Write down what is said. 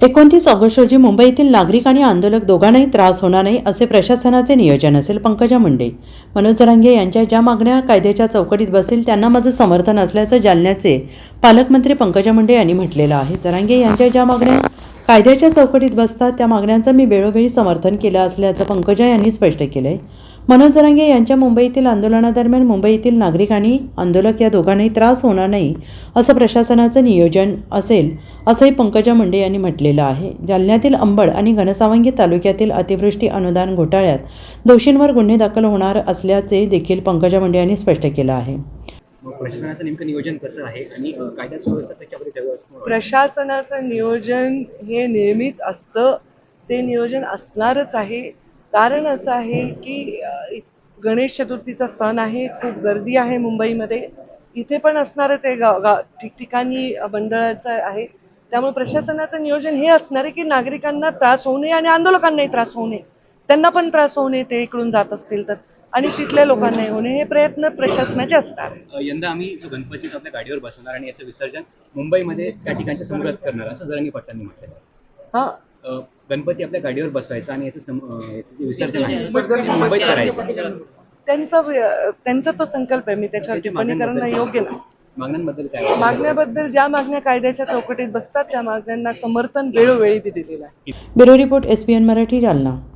एकोणतीस ऑगस्ट रोजी मुंबईतील नागरिक आणि आंदोलक दोघांनाही त्रास होणार नाही असे प्रशासनाचे नियोजन असेल पंकजा मुंडे. मनोज जरांगे यांच्या ज्या मागण्या कायद्याच्या चौकटीत बसेल त्यांना माझं समर्थन असल्याचं जालन्याचे पालकमंत्री पंकजा मुंडे यांनी म्हटलेलं आहे. जरांगे यांच्या ज्या मागण्या कायद्याच्या चौकटीत बसतात त्या मागण्यांचं मी वेळोवेळी समर्थन केलं असल्याचं पंकजा यांनी स्पष्ट केलं आहे मनोज जरांगे यांच्या मुंबईतील आंदोलनादरम्यान मुंबईतील नागरिक आणि आंदोलक या दोघांनाही त्रास होणार नाही असं प्रशासनाचं नियोजन असेल असंही पंकजा मुंडे यांनी म्हटलेलं आहे. जालन्यातील अंबड आणि घनसावंगी तालुक्यातील अतिवृष्टी अनुदान घोटाळ्यात दोषींवर गुन्हे दाखल होणार असल्याचे देखील पंकजा मुंडे यांनी स्पष्ट केलं आहे. प्रशासनाचं नेमकं नियोजन कसं आहे आणि कायदा सुव्यवस्था त्याच्यामध्ये. प्रशासनाचं नियोजन हे नेहमीच असतं. ते नियोजन असणारच आहे. कारण असं आहे की गणेश चतुर्थीचा सण आहे खूप गर्दी आहे मुंबईमध्ये. इथे पण असणारच आहे गाव गाव ठिकठिकाणी मंडळाचं आहे. त्यामुळे प्रशासनाचं नियोजन हे असणार आहे की नागरिकांना त्रास होऊ नये आणि आंदोलकांनाही त्रास होऊ नये. त्यांना पण त्रास होऊ नये ते इकडून जात असतील तर. आणि तिथल्या लोकांनाही नये. हे प्रयत्न प्रशासनाचे असणार यंदा आम्ही जो गणपती आपल्या गाडीवर बसवणार आणि याचं विसर्जन मुंबईमध्ये त्या ठिकाणच्या समुद्रात करणार असं जरांगी पाटलांनी म्हटलं हां गणपती आपल्या गाडीवर बसवायचा आणि याचं सम- अ, याचं जे विसर्जन आहे ते मुंबईत करायचं. त्यांचा वि- त्यांचा तो संकल्प आहे. मी त्याच्यावर त्याच्या टिप्पणी करणं मागण्यांबद्दल- योग्य नाही. मागण्यांबद्दल काय वाटतं? मागण्याबद्दल ज्या मागण्या कायद्याच्या चौकटीत बसतात त्या मागण्यांना समर्थन वेळोवेळी बी दिलेलं आहे. Bureau report S P N Marathi Jalna.